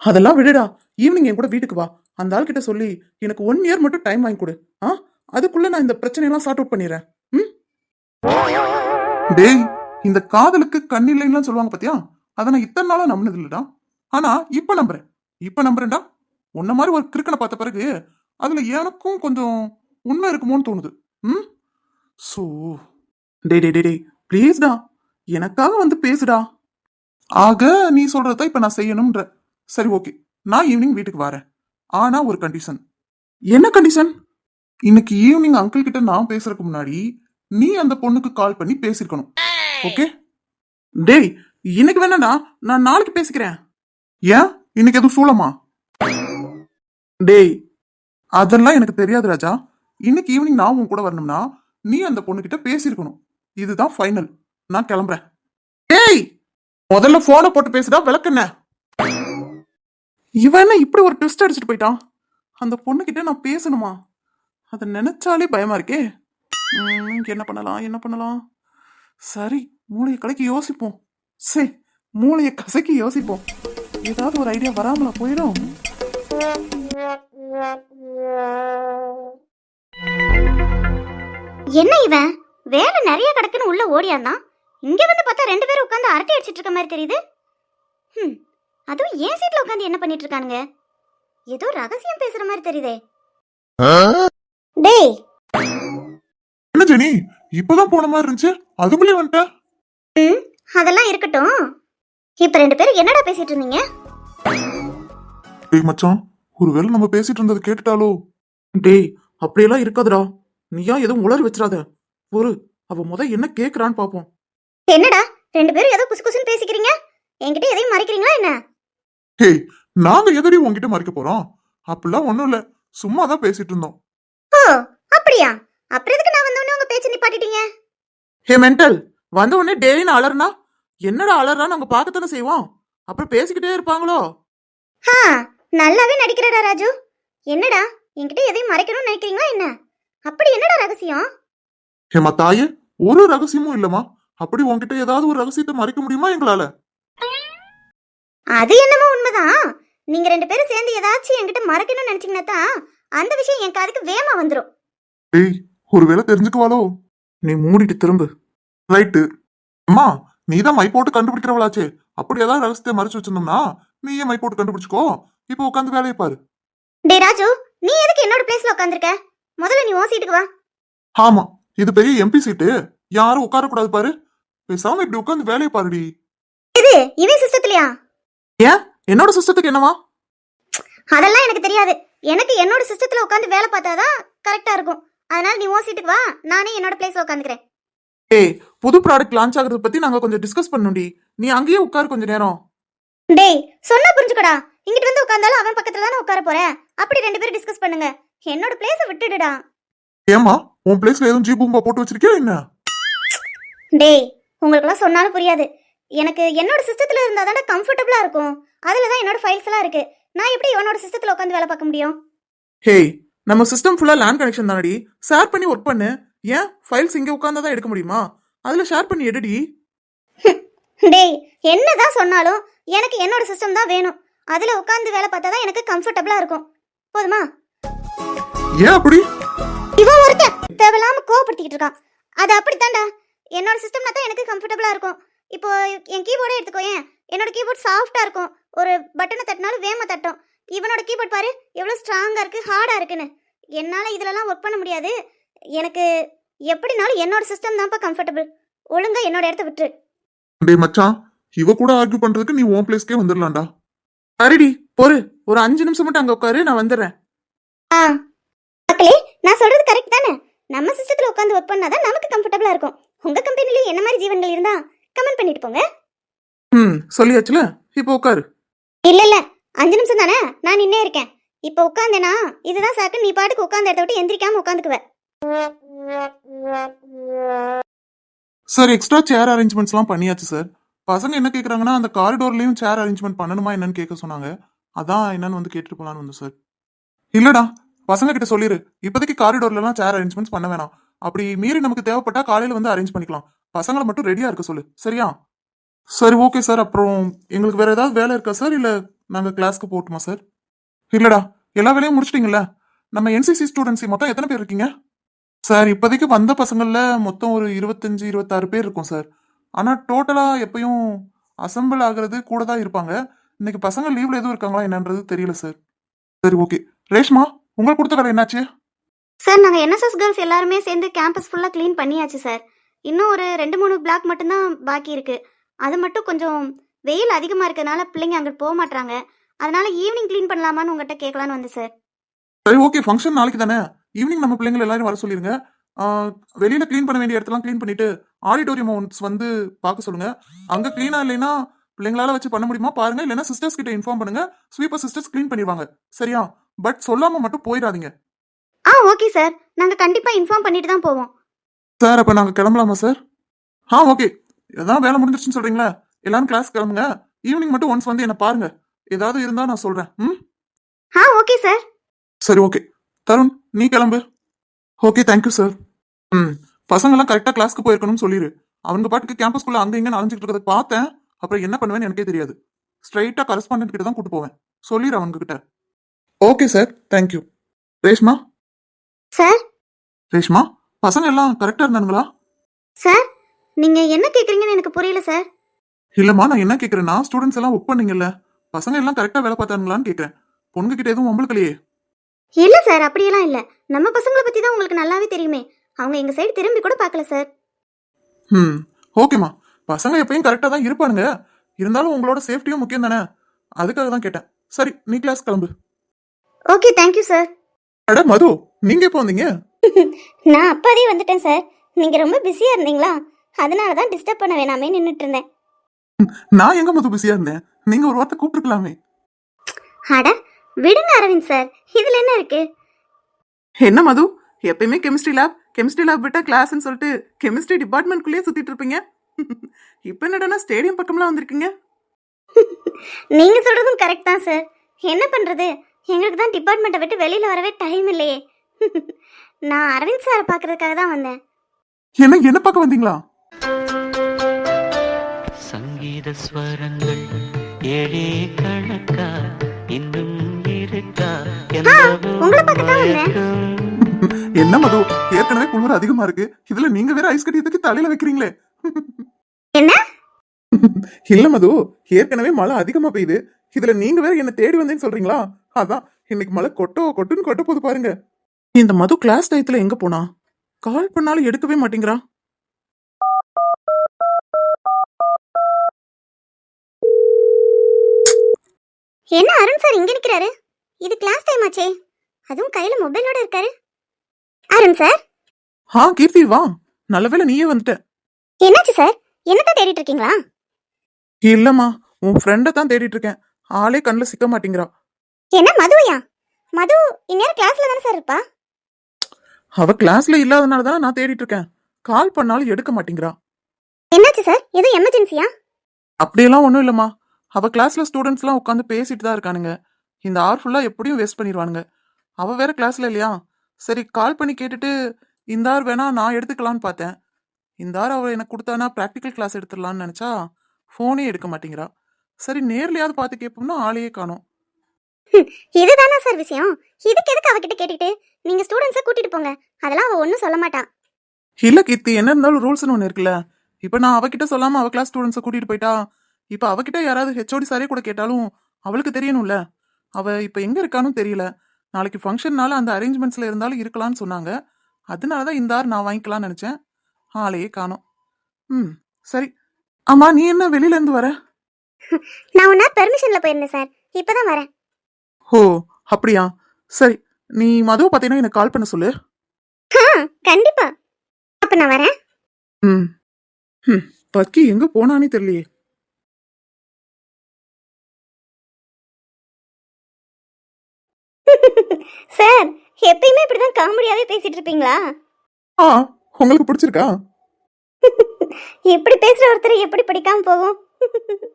அதெல்லாம் விடுடா. ஈவினிங் என் கூட வீட்டுக்கு வா. அந்த ஆள் கிட்ட சொல்லி எனக்கு ஒன் இயர் மட்டும் டைம் வாங்கி கொடு. ஆ? அதுக்குள்ள நான் இந்த பிரச்சனையெல்லாம் சார்ட் அவுட் பண்ணிடுறேன். ம்? டேய் இந்த காதலுக்கு கண் இல்லைன்னு சொல்லுவாங்க பாத்தியா? அதை நான் இத்தனை நாளா நம்பினது இல்லடா ஆனா இப்ப நம்புறேன். இப்ப நம்புறேன்டா. உன்ன மாதிரி ஒரு கிறுக்கனை பார்த்த பிறகு அதுல எனக்கும் கொஞ்சம் உண்மை இருக்குமோன்னு தோணுது. ம்? சோ. டே டே டே டே. ப்ளீஸ்டா எனக்காக வந்து பேசுடா. ஆக நீ சொல்றத இப்ப நான் செய்யணும்ன்ற. சரி ஓகே. நான் ஈவினிங் வீட்டுக்கு வரேன். ஆனா ஒரு கண்டிஷன் என்ன கண்டிஷன் இன்னைக்கு ஈவினிங் அங்கிள் கிட்ட நான் பேசுறதுக்கு முன்னாடி நீ அந்த பொண்ணுக்கு கால் பண்ணி பேசிருக்கணும். ஓகே டேய் இன்னைக்கு வேணாடா நான் நாளைக்கு பேசிக்கிறேன். ஏன்? இன்னைக்கு எதுவும் சூழமா டேய் அதெல்லாம் எனக்கு தெரியாது ராஜா. இன்னைக்கு ஈவினிங் நான் உன் கூட வரணும்னா நீ அந்த பொண்ணுகிட்ட பேசியிருக்கணும் இதுதான் ஃபைனல் நான் கிளம்புறேன். டேய் முதல்ல போனை போட்டு பேசுடா விளக்குன இவன் என்ன இப்படி ஒரு ட்விஸ்ட் அடிச்சுட்டு போயிட்டான்? அந்த பொண்ணுகிட்ட நான் பேசணுமா? அதை நினைச்சாலே பயமா இருக்கே. என்ன பண்ணலாம் என்ன பண்ணலாம்? சரி மூளையை கலக்கி யோசிப்போம். சரி மூளையை கசக்கி யோசிப்போம். ஏதாவது ஒரு ஐடியா வராமல போயிடும். என்ன இவன்? வேலை நிறைய கிடக்குன்னு உள்ள ஓடியாந்தான். இங்க வந்து பார்த்தா ரெண்டு பேரும் உட்காந்து அரட்டை அடிச்சிட்டு இருக்க மாதிரி தெரியுது. அதுவும் ஏன் சீட்ல உட்காந்து என்ன பண்ணிட்டு இருக்கானுங்க? ஏதோ ரகசியம் பேசுற மாதிரி தெரியுதே. டேய்! என்ன ஜெனி? இப்பதான் போன மாதிரி இருந்துச்சு. அதுக்குள்ளே வந்துட்ட. ம் அதெல்லாம் இருக்கட்டும். இப்ப ரெண்டு பேரும் என்னடா பேசிட்டு இருந்தீங்க? டேய் மச்சான் ஒருவேளை நம்ம பேசிட்டு இருந்தது கேட்டுட்டாலோ? டேய் அப்படியெல்லாம் இருக்காதுடா. நீயா எதுவும் உளறி வச்சிடாத? ஒரு அவ முத என்ன கேக்குறான்னு பாப்போம். என்னடா? ரெண்டு பேரும் ஏதோ குசு குசுன்னு பேசிக்கிறீங்க? என்கிட்ட எதையும் மறைக்கிறீங்களா என்ன? ஹேய் நாங்க எதடி உன்கிட்ட மறைக்க போறோம்? அப்படிலாம் ஒண்ணும் இல்ல. சும்மா தான் பேசிட்டு இருந்தோம். ஓ அப்படியா? அப்புறம் எதுக்கு நான் வந்தோடனே உங்க பேச்சு நிப்பாட்டிட்டீங்க? ஹே மென்டல் வந்த உடனே டேய்னு அலறனா? என்னடா அலறான்னு நாங்க பார்க்கத்தானே செய்வோம் அப்புறம் பேசிக்கிட்டே இருப்பாங்களோ? ஹா நல்லாவே நடிக்கிறடா ராஜு. என்னடா என்கிட்ட எதையும் மறைக்கணும்னு நினைக்கிறீங்களா என்ன? அப்படி என்னடா ரகசியம்? ஹேமா தாயே ஒரு ரகசியமும் இல்லம்மா. அப்படி உன்கிட்ட ஏதாவது ஒரு ரகசியத்தை மறைக்க முடியுமா எங்களால? அது என்னமோ உண்மைதான். நீங்க ரெண்டு பேரும் சேர்ந்து ஏதாச்சும் என்கிட்ட மறைக்கணும்னு நினைச்சீங்கன்னா தான் அந்த விஷயம் என் காதுக்கு வேகமா வந்துரும். டேய் ஒருவேளை தெரிஞ்சுக்குவாளோ? நீ மூடிட்டு திரும்பு. ரைட்டு. அம்மா நீ தான் மை போட்டு கண்டுபிடிக்கிறவளாச்சே. அப்படி ஏதாவது ரகசியத்தை மறைச்சு வச்சிருந்தோம்னா நீயே மை போட்டு கண்டுபிடிச்சுக்கோ. இப்போ உட்காந்து வேலையை பாரு. டே ராஜு நீ எதுக்கு என்னோட பிளேஸ்ல உட்காந்துருக்க முதல்ல நீ உன் சீட்டுக்கு வா. ஆமா இது பெரிய எம்பி சீட்டு யாரும் உட்காரக்கூடாது பாரு. பேசாம இப்படி உட்காந்து வேலையை பாருடி. இது இவன் சிஸ்டத்துலயா ஏன்? என்னோட சிஸ்டத்துக்கு என்னவா அதெல்லாம் எனக்கு தெரியாது. எனக்கு என்னோட சிஸ்டத்துல உட்காந்து வேலை பார்த்தாதான் கரெக்டா இருக்கும். அதனால நீ சீட்டுக்கு வா. நானே என்னோட பிளேஸ்ல உட்காந்துக்கிறேன் ஏய் புது ப்ராடக்ட் லான்ச் ஆகுறத பத்தி நாங்க கொஞ்சம் டிஸ்கஸ் பண்ணணும்டி. நீ அங்கேயே உட்காரு கொஞ்ச நேரம். டேய் சொன்னா புரிஞ்சுக்கடா. இங்கிட்டு வந்து உட்காந்தாலும் அவன் பக்கத்துல தானே உட்கார போறேன். அப்படி ரெண்டு பேரும் டிஸ்கஸ் பண்ணுங்க. என்னோட பிளேஸ விட்டுடுடா. ஏமா உன் பிளேஸ்ல எதுவும் ஜீ பூம்பா போட்டு வச்சிருக்கியா என்ன? டேய் உங்களுக்குலாம் சொன்னாலும் புரியாது. எனக்கு என்னோட சிஸ்டத்துல இருந்தா தானே கம்ஃபர்டபுளா இருக்கும். அதுல தான் என்னோட ஃபைல்ஸ் எல்லாம் இருக்கு. நான் எப்படி இவனோட சிஸ்டத்துல உட்காந்து வேலை பார்க்க முடியும்? ஹேய் நம்ம சிஸ்டம் ஃபுல்லா லேண்ட் கனெக்ஷன் தானடி. ஷேர் பண்ணி ஒர்க் பண்ணு. ஏன்? ஃபைல்ஸ் இங்க உட்கார்ந்தா தான் எடுக்க முடியுமா? அதுல ஷேர் பண்ணி எடுடி. [LAUGHS] டேய் என்னதான் சொன்னாலும் எனக்கு என்னோட சிஸ்டம் தான் வேணும். அதுல உட்காந்து வேலை பார்த்தா தான் எனக்கு கம்ஃபர்டபுளா இருக்கும். போதுமா? ஏன் அப்படி? இவன் ஒருத்தன் தேவையில்லாம கோவப்படுத்திக்கிட்டு இருக்கான். அது அப்படித்தான்டா. என்னோட சிஸ்டம்னா தான் எனக்கு கம்ஃபர்டபுளா இருக்கும். இப்போ என் கீபோர்டே எடுத்துக்கோ ஏன்? என்னோட கீபோர்ட் சாஃப்டா இருக்கும். ஒரு பட்டனை தட்டினாலும் வேகமா தட்டும். இவனோட கீபோர்ட் பாரு எவ்வளவு ஸ்ட்ராங்கா இருக்கு ஹார்டா இருக்குன்னு. என்னால இதுலலாம் ஒர்க் பண்ண முடியாது. எனக்கு எப்படினாலும் என்னோட சிஸ்டம் தான்ப்பா கம்ஃபர்டபுள் ஒழுங்கா என்னோட இடத்த விட்டுரு. டேய் மச்சான் இவ கூட ஆர்கியூ பண்றதுக்கு நீ உன் பிளேஸ்க்கே வந்துடலாம்டா சரிடி பொறு. ஒரு அஞ்சு நிமிஷம் மட்டும் அங்க உட்காரு நான் வந்துடுறேன் ஆ. மக்களே நான் சொல்றது கரெக்ட் தானே? நம்ம சிஸ்டத்துல உட்காந்து ஒர்க் பண்ணாதான் நமக்கு கம்ஃபர்டபுளா இருக்கும். உங்க கம்பெனிலயும் என்ன மாதிரி ஜீவன்கள் இருந்தா? கமெண்ட் பண்ணிட்டு போங்க. ம் சொல்லியாச்சுல? இப்போ உட்காரு இல்ல இல்ல. அஞ்சு நிமிஷம் தானே? நான் நின்னே இருக்கேன். இப்போ உட்காந்தேனா இதுதான் சாக்கு. நீ பாட்டுக்கு உட்காந்த இடத்த விட்டு எந்திரிக்காம உட்காந்துக்குவ சார் எக்ஸ்ட்ரா சேர் அரேஞ்ச்மெண்ட்ஸ்லாம் பண்ணியாச்சு சார். பசங்க என்ன கேக்குறாங்கன்னா அந்த காரிடோர்லயும் சேர் அரேஞ்ச்மெண்ட் பண்ணணுமா என்னன்னு கேட்க சொன்னாங்க. அதான் என்னன்னு வந்து கேட்டுட்டு போலான்னு வந்தோம் சார். இல்லடா பசங்க கிட்ட சொல்லிரு. இப்போதைக்கு காரிடோர்ல எல்லாம் சேர் அரேஞ்ச்மெண்ட்ஸ் பண்ண வேணாம். அப்படி மீறி நமக்கு தேவைப்பட்டா காலையில வந்து அரேஞ்ச் பண்ணிக்கலாம். பசங்களை மட்டும் ரெடியா இருக்க சொல்லு. சரியா? சரி ஓகே சார் அப்புறம் எங்களுக்கு வேற ஏதாவது வேலை இருக்கா சார் இல்ல நாங்க கிளாஸ்க்கு போட்டுமா சார் இல்லடா. எல்லா வேலையும் முடிச்சிட்டீங்கல்ல? நம்ம என்சிசி ஸ்டூடெண்ட்ஸ் மொத்தம் எத்தனை பேர் இருக்கீங்க? சார் இப்போதைக்கு வந்த பசங்களில் மொத்தம் ஒரு இருபத்தஞ்சி இருபத்தாறு பேர் இருக்கும் சார் ஆனால் டோட்டலாக எப்பயும் அசம்பிள் ஆகிறது கூட தான் இருப்பாங்க. இன்னைக்கு பசங்க லீவ்ல எதுவும் இருக்காங்களா என்னன்றது தெரியல சார் சரி ஓகே ரேஷ்மா உங்களுக்கு கொடுத்த வேலை என்னாச்சு? சார் நாங்கள் என்எஸ்எஸ் கேர்ள்ஸ் எல்லாருமே சேர்ந்து கேம்பஸ் ஃபுல்லாக க்ளீன் பண்ணியாச்சு சார். இன்னும் ஒரு ரெண்டு மூணு பிளாக் மட்டும்தான் பாக்கி இருக்குது அது மட்டும் கொஞ்சம் வெயில் அதிகமாக இருக்கிறதுனால பிள்ளைங்க அங்கே போக மாட்டாங்க அதனால ஈவினிங் க்ளீன் பண்ணலாமான்னு உங்கள்கிட்ட கேட்கலான்னு வந்து சார். சரி ஓகே ஃபங்க்ஷன் நாளைக்கு தானே? ஈவினிங் நம்ம பிள்ளைங்களை எல்லாரும் வர சொல்லிருங்க. ஆஹ், வெளியில க்ளீன் பண்ண வேண்டிய இடத்தெல்லாம் க்ளீன் பண்ணிட்டு ஆடிட்டோரியம் ஒன்ஸ் வந்து பார்க்க சொல்லுங்க. அங்க க்ளீனா இல்லைன்னா பிள்ளைங்களால வச்சு பண்ண முடியுமா பாருங்க. இல்லைன்னா சிஸ்டர்ஸ் கிட்ட இன்ஃபார்ம் பண்ணுங்க. ஸ்வீப்பர் சிஸ்டர்ஸ் க்ளீன் பண்ணிடுவாங்க சரியா? பட் சொல்லாம மட்டும் போயிடாதீங்க. ஆ ஓகே சார். நாங்கள் கண்டிப்பாக இன்ஃபார்ம் பண்ணிட்டு தான் போவோம். சார் அப்ப நாங்க கிளம்பலாமா சார்? ஆ ஓகே. ஏதாவது வேலை முடிஞ்சிருச்சுன்னு சொல்றீங்களா? எல்லாரும் கிளாஸ் கிளம்புங்க. ஈவினிங் மட்டும் ஒன்ஸ் வந்து என்ன பாருங்க. ஏதாவது இருந்தா நான் சொல்றேன். ம்? ஆ ஓகே சார். சரி ஓகே. தருண் நீ கிளம்பு. ஓகே தேங்க்யூ சார் ம் பசங்கெல்லாம் கரெக்டாக கிளாஸ்க்கு போயிருக்கணும்னு சொல்லிடு அவங்க பாட்டுக்கு கேம்பஸ்குள்ள அங்க இங்க அலைஞ்சிட்டு இருக்கிறத பார்த்தேன். அப்புறம் என்ன பண்ணுவேன்னு எனக்கே தெரியாது. ஸ்ட்ரைட்டா கரஸ்பாண்டன்ட் கிட்ட தான் கூட்டு போவேன். சொல்லிடு அவங்க கிட்ட okay sir thank you Reshma? Sir? Reshma பசங்க எல்லாம் கரெக்டா இருந்தானுங்களா? சார் நீங்கள் என்ன கேட்குறீங்கன்னு எனக்கு புரியல சார். இல்லம்மா நான் என்ன கேக்குறேன்னா ஸ்டூடெண்ட்ஸ் எல்லாம் ஒர்க் பண்ணீங்கல்ல பசங்க எல்லாம் கரெக்டா வேலை பார்த்தானுங்களான்னு கேக்குறேன். பொண்ணுங்க கிட்ட எதுவும் உங்களுக்கலையே இல்லை சார் அப்படியெல்லாம் இல்லை. நம்ம பசங்களை பற்றி தான் உங்களுக்கு நல்லாவே தெரியுமே. அவங்க எங்கள் சைடு திரும்பி கூட பார்க்கல சார். ம் ஓகேம்மா. பசங்க எப்பயும் கரெக்டாக தான் இருப்பானுங்க. இருந்தாலும் உங்களோட சேஃப்டியும் முக்கியம் தானே? அதுக்காக தான் கேட்டேன். சரி நீ கிளாஸ் கிளம்பு. ஓகே தேங்க்யூ சார் அட மது நீங்க எப்போ வந்தீங்க? [LAUGHS] நான் அப்பாதே வந்துட்டேன் சார். நீங்கள் ரொம்ப பிஸியாக இருந்தீங்களா? அதனால தான் டிஸ்டர்ப் பண்ண வேணாமே நின்றுட்டு இருந்தேன். நான் எங்க மது பிஸியா இருந்தேன்? நீங்க ஒரு வார்த்தை கூப்பிட்டுருக்கலாமே. அட விடுங்க அரவிந்த் சார். இதில் என்ன இருக்கு? என்ன மது? எப்பயுமே கெமிஸ்ட்ரி லேப் கெமிஸ்ட்ரி லேப் விட்டா கிளாஸ்னு சொல்லிட்டு கெமிஸ்ட்ரி டிபார்ட்மெண்ட்குள்ளேயே சுத்திட்டு இருப்பீங்க. இப்போ என்னடா ஸ்டேடியம் பக்கம்லாம் வந்திருக்கீங்க? [LAUGHS] நீங்கள் சொல்கிறதும் கரெக்ட் தான் சார். என்ன பண்ணுறது எங்களுக்கு தான் டிபார்ட்மெண்ட்டை விட்டு வெளியில் வரவே டைம் இல்லையே. [LAUGHS] நான் அரவிந்த் சாரை பார்க்கறதுக்காக தான் வந்தேன். என்ன என்ன பார்க்க வந்தீங்களா? சங்கீத ஸ்வரங்கள் ஏழே கணக்கா இன்னும் இருக்கா உங்களை பார்க்க தான் வந்தேன். [LAUGHS] என்ன மது ஏற்கனவே குளிர் அதிகமா இருக்கு. இதுல நீங்க வேற ஐஸ் கட்டி தூக்கி தலையில வைக்கிறீங்களே. [LAUGHS] என்ன? இல்ல மது ஏற்கனவே மழை அதிகமா பெய்யுது. இதுல நீங்க வேற என்ன தேடி வந்தேன்னு சொல்றீங்களா? அதான் இன்னைக்கு மழை கொட்டோ கொட்டுன்னு கொட்ட போது பாருங்க. இந்த மது கிளாஸ் டயத்துல எங்க போனா? கால் பண்ணாலும் எடுக்கவே மாட்டேங்கிறா. என்ன அருண் சார் இங்கே நிற்கிறாரு இது கிளாஸ் டைம் ஆச்சே. அதுவும் கையில் மொபைலோட இருக்காரு. அருண் சார்? ஆ கீர்த்தி வா. நல்ல வேளை நீயே வந்துட்ட. என்னாச்சு சார்? என்னதான் தேடிட்டு இருக்கீங்களா? இல்லம்மா உன் ஃப்ரெண்டை தான் தேடிட்டு இருக்கேன். ஆளே கண்ணில் சிக்க மாட்டேங்கிறா. என்ன மதுவையா? மது இந்நேரம் கிளாஸ்ல தானே சார் இருப்பா? அவ கிளாஸ்ல இல்லாதனால தான் நான் தேடிட்டு இருக்கேன். கால் பண்ணாலும் எடுக்க மாட்டேங்கிறா. என்னாச்சு சார் எதுவும் எமர்ஜென்சியா அப்படியெல்லாம் ஒன்றும் இல்லைம்மா. அவ கிளாஸ்ல ஸ்டூடெண்ட்ஸ்லாம் உட்காந்து பேசிட்டு தான் இருக்கானுங்க. இந்த ஆர் ஃபுல்லா எப்படியும் வேஸ்ட் பண்ணிடுவானுங்க. அவ வேற கிளாஸ்ல இல்லையா? சரி கால் பண்ணி கேட்டுட்டு இந்த ஆர் வேணா நான் எடுத்துக்கலாம்னு பார்த்தேன். இந்த ஆர் அவ எனக்கு கொடுத்தானா ப்ராக்டிக்கல் கிளாஸ் எடுத்துடலாம்னு நினைச்சா ஃபோனே எடுக்க மாட்டேங்கிறா. சரி நேர்லயாவது பார்த்து கேட்போம்னா ஆளையே காணோம். [LAUGHS] இதுதானா சார் விஷயம்? இதுக்கு எதுக்கு அவகிட்ட கேட்டுட்டு நீங்க ஸ்டூடெண்ட்ஸை கூட்டிட்டு போங்க. அதெல்லாம் அவ ஒன்றும் சொல்ல மாட்டா. இல்ல கீர்த்தி என்ன இருந்தாலும் ரூல்ஸ்னு ஒன்று இருக்குல்ல. இப்போ நான் அவகிட்ட சொல்லாம அவ கிளாஸ் ஸ்டூடெண்ட்ஸை கூட்டிட்டு போயிட்டா இப்போ அவகிட்ட யாராவது ஹெச்ஓடி சாரே கூட கேட்டாலும் அவளுக்கு தெரியணும்ல. அவ இப்போ எங்க இருக்கான்னு தெரியல. நாளைக்கு ஃபங்க்ஷன்னால அந்த அரேஞ்ச்மெண்ட்ஸ்ல இருந்தாலும் இருக்கலாம்னு சொன்னாங்க. அதனால தான் இந்த ஆறு நான் வாங்கிக்கலாம்னு நினைச்சேன். ஆளையே காணோம். ம் சரி. ஆமா நீ என்ன வெளியில இருந்து வர? [LAUGHS] நான் ஒன்னா பெர்மிஷன்ல போயிருந்தேன் சார். இப்பதான் வரேன். ஓ அப்படியா? சரி நீ மதுவை பார்த்தீங்கன்னா எனக்கு கால் பண்ண சொல்லு. கண்டிப்பா. அப்ப நான் வரேன். ம். ம் பக்கி எங்க போனானே தெரியலையே. [LAUGHS] சார் எப்பயுமே இப்படிதான் காமெடியாவே பேசிட்டு இருப்பீங்களா? ஆ உங்களுக்கு பிடிச்சிருக்கா? [LAUGHS] இப்படி பேசுற ஒருத்தர் எப்படி படிக்காம போகும்? [LAUGHS]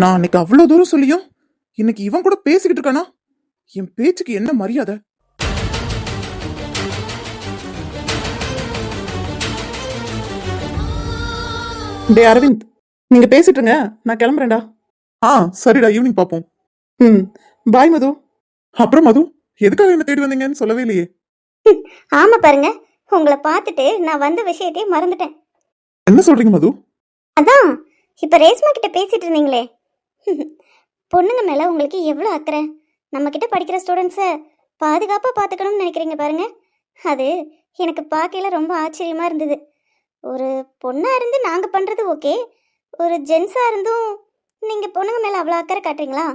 நான் அன்னைக்கு அவ்வளோ தூரம் சொல்லியும் இன்னைக்கு இவன் கூட பேசிக்கிட்டு இருக்கானா? என் பேச்சுக்கு என்ன மரியாதை? டே அரவிந்த் நீங்க பேசிட்டுங்க நான் கிளம்புறேன்டா. ஆ சரிடா ஈவினிங் பார்ப்போம் ம் பாய் மது. அப்புறம் மது எதுக்காக என்ன தேடி வந்தீங்கன்னு சொல்லவே இல்லையே. [LAUGHS] ஆமா பாருங்க உங்களை பார்த்துட்டு நான் வந்த விஷயத்தையே மறந்துட்டேன். என்ன சொல்றீங்க மது? அதான் இப்ப ரேஸ்மா கிட்ட பேசிட்டு இருந்தீங்களே. [LAUGHS] பொண்ணுங்க மேல உங்களுக்கு எவ்வளோ அக்கறை? நம்ம கிட்ட படிக்கிற ஸ்டூடெண்ட்ஸை பாதுகாப்பாக பார்த்துக்கணும்னு நினைக்கிறீங்க பாருங்க. அது எனக்கு பார்க்கையில ரொம்ப ஆச்சரியமா இருந்தது. ஒரு பொண்ணா இருந்து நாங்கள் பண்ணுறது ஓகே. ஒரு ஜென்ஸாக இருந்தும் நீங்கள் பொண்ணுங்க மேலே அவ்வளோ அக்கறை காட்டுறீங்களா?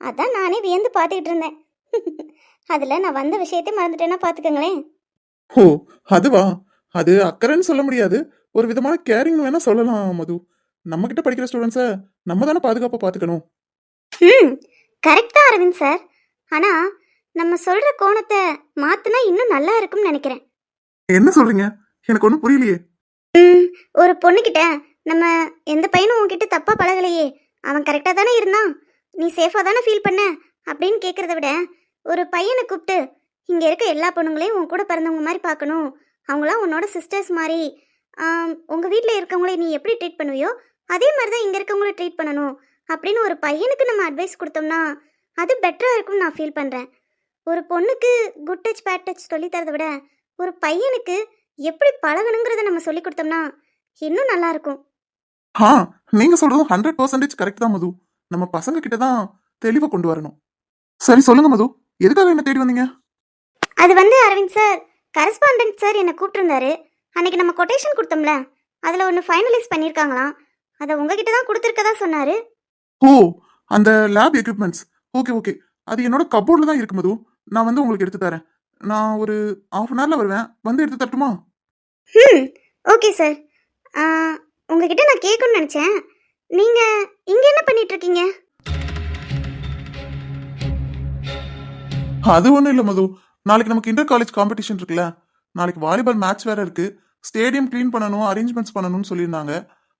அதான் நானே வியந்து பார்த்துக்கிட்டு இருந்தேன். [LAUGHS] அதில் நான் வந்த விஷயத்தையும் மறந்துட்டேன்னா பார்த்துக்கங்களேன் ஓ அதுவா? அது அக்கறைன்னு சொல்ல முடியாது. ஒரு விதமான கேரிங் வேணா சொல்லலாம் மது. நம்மக்கிட்ட படிக்கிற ஸ்டூடெண்ட்ஸை நம்ம தானே பாதுகாப்பாக பார்த்துக்கணும் ம் கரெக்ட் தான் அரவிந்த் சார் ஆனா நம்ம சொல்ற கோணத்தை மாத்துனா இன்னும் நல்லா இருக்கும்னு நினைக்கிறேன். என்ன சொல்றீங்க? எனக்கு ஒன்றும் புரியலையே. ம் ஒரு பொண்ணுகிட்ட நம்ம எந்த பையனும் உன்கிட்ட தப்பா பழகலையே. அவன் கரெக்டாக தானே இருந்தான். நீ சேஃபாக தானே ஃபீல் பண்ண? அப்படின்னு கேட்குறத விட ஒரு பையனை கூப்பிட்டு இங்கே இருக்க எல்லா பொண்ணுங்களையும் உன் கூட பிறந்தவங்க மாதிரி பார்க்கணும். அவங்களாம் உன்னோட சிஸ்டர்ஸ் மாதிரி. உங்கள் வீட்டில் இருக்கவங்களே நீ எப்படி ட்ரீட் பண்ணுவியோ அதே மாதிரி தான் இங்கே இருக்கவங்கள ட்ரீட் பண்ணணும். அப்படின்னு ஒரு பையனுக்கு நம்ம அட்வைஸ் கொடுத்தோம்னா அது பெட்டராக இருக்கும்னு நான் ஃபீல் பண்ணுறேன் ஒரு பொண்ணுக்கு குட் டச் பேட் டச் சொல்லி தரதை விட ஒரு பையனுக்கு எப்படி பழகணுங்கிறத நம்ம சொல்லி கொடுத்தோம்னா இன்னும் நல்லா இருக்கும். ஆ நீங்க சொல்றதும் ஹண்ட்ரட் பர்சன்டேஜ் கரெக்ட் தான் மது. நம்ம பசங்க கிட்ட தான் தெளிவா கொண்டு வரணும். சரி சொல்லுங்க மது. எதுக்காக என்ன தேடி வந்தீங்க? அது வந்து அரவிந்த் சார் கரஸ்பாண்டன்ட் சார் என்னை கூப்பிட்டுருந்தாரு. அன்னைக்கு நம்ம கொட்டேஷன் கொடுத்தோம்ல அதில் ஒன்று ஃபைனலைஸ் பண்ணியிருக்காங்களாம் அதை உங்ககிட்ட தான் கொடுத்துருக்கதா சொன்னார். ஓ அந்த லேப் எக்யூப்மெண்ட்ஸ் ஓகே ஓகே அது என்னோட கபோர்டில் தான் இருக்கு மது. நான் வந்து உங்களுக்கு எடுத்து தரேன். நான் ஒரு ஆஃப் அன் ஹவர்ல வருவேன். வந்து எடுத்து தரட்டுமா? ம் ஓகே சார் உங்ககிட்ட நான் கேட்கணும்னு நினச்சேன். நீங்கள் இங்கே என்ன பண்ணிட்டு இருக்கீங்க? அது ஒன்றும் இல்லை மது. நாளைக்கு நமக்கு இன்டர் காலேஜ் காம்படிஷன் இருக்குல்ல. நாளைக்கு வாலிபால் மேட்ச் வேற இருக்கு. ஸ்டேடியம் க்ளீன் பண்ணணும் அரேஞ்ச்மெண்ட்ஸ் பண்ணணும்னு சொல்லியிருந்தாங்க.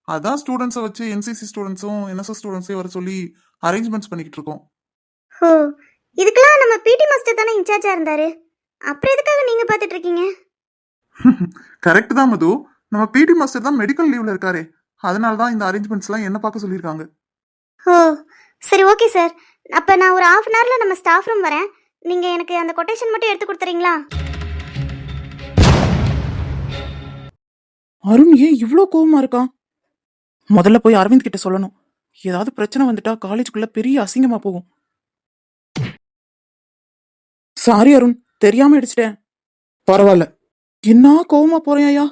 அதான் ஸ்டூடெண்ட்ஸை வச்சு என்சிசி ஸ்டூடெண்ட்ஸும் என்எஸ்எஸ் ஸ்டூடெண்ட்ஸையும் வர சொல்லி அரேஞ்ச்மெண்ட்ஸ் பண்ணிக்கிட்டு இருக்கோம். ஓ இதுக்கெல்லாம் நம்ம பிடி மாஸ்டர் தானே இன்சார்ஜாக இருந்தார்? அப்புறம் எதுக்காக நீங்கள் பார்த்துட்டு இருக்கீங்க? [LAUGHS] கரெக்ட் தான் மது. நம்ம பிடி மாஸ்டர் தான் மெடிக்கல் லீவ்ல இருக்காரே. அதனால தான் இந்த அரேஞ்ச்மெண்ட்ஸ்லாம் என்ன பார்க்க சொல்லியிருக்காங்க. ஓ சரி ஓகே சார் அப்போ நான் ஒரு ஆஃப் அன் ஹவரில் நம்ம ஸ்டாஃப் ரூம் வரேன். நீங்கள் எனக்கு அந்த கொட்டேஷன் மட்டும் எடுத்து கொடுத்துறீங்களா? அருண் ஏன் இவ்ளோ கோவமா இருக்கான்? முதல்ல போய் அரவிந்த் கிட்ட சொல்லணும். ஏதாவது பிரச்சனை வந்துட்டா காலேஜுக்குள்ள பெரிய அசிங்கமா போகும். சாரி அருண். தெரியாம அடிச்சிட்டேன் பரவாயில்ல. என்ன கோவமா போறேன்யா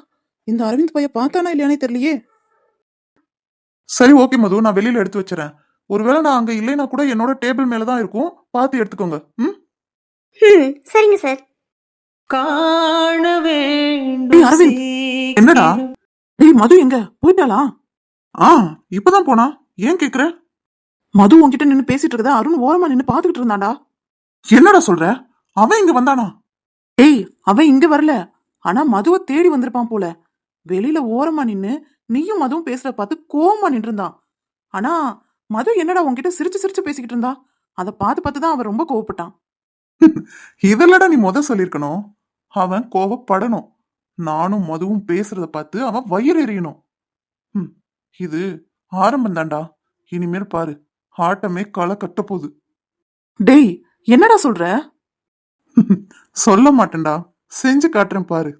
இந்த அரவிந்த் பைய பார்த்தானா இல்லையானே தெரியலையே. சரி ஓகே மது. நான் வெளியில எடுத்து வச்சுறேன். ஒருவேளை நான் அங்க இல்லைன்னா கூட என்னோட டேபிள் மேல தான் இருக்கும். பார்த்து எடுத்துக்கோங்க. ம்? ம் சரிங்க சார். காண வேண்டும். என்னடா? டேய் மது எங்க? போயிட்டாளா? ஆ இப்பதான் போனா? ஏன் கேக்குற? மது உன்கிட்ட நின்னு பேசிட்டு இருக்கதா அருண் ஓரமா நின்னு பாத்துக்கிட்டு இருந்தான்டா. என்னடா சொல்ற? அவன் இங்க வந்தானா? ஏய் அவன் இங்க வரல. ஆனா மதுவை தேடி வந்திருப்பான் போல. வெளியில ஓரமா நின்னு நீயும் மதுவும் பேசுற பார்த்து கோவமா நின்றுந்தான் ஆனா மது என்னடா உன்கிட்ட சிரிச்சு சிரிச்சு பேசிக்கிட்டு இருந்தா? அதை பார்த்து பார்த்து தான் அவன் ரொம்ப கோவப்பட்டான். இதெல்லடா நீ முத சொல்லிருக்கணும் அவன் கோவப்படணும். நானும் மதுவும் பேசுறத பார்த்து அவன் வயிறு எறியணும் இது ஆரம்பம் தான்டா இனிமேல் பாரு ஆட்டமே களை கட்ட போகுது. டேய் என்னடா சொல்ற? [LAUGHS] சொல்ல மாட்டேன்டா. செஞ்சு காட்டுறேன் பாரு.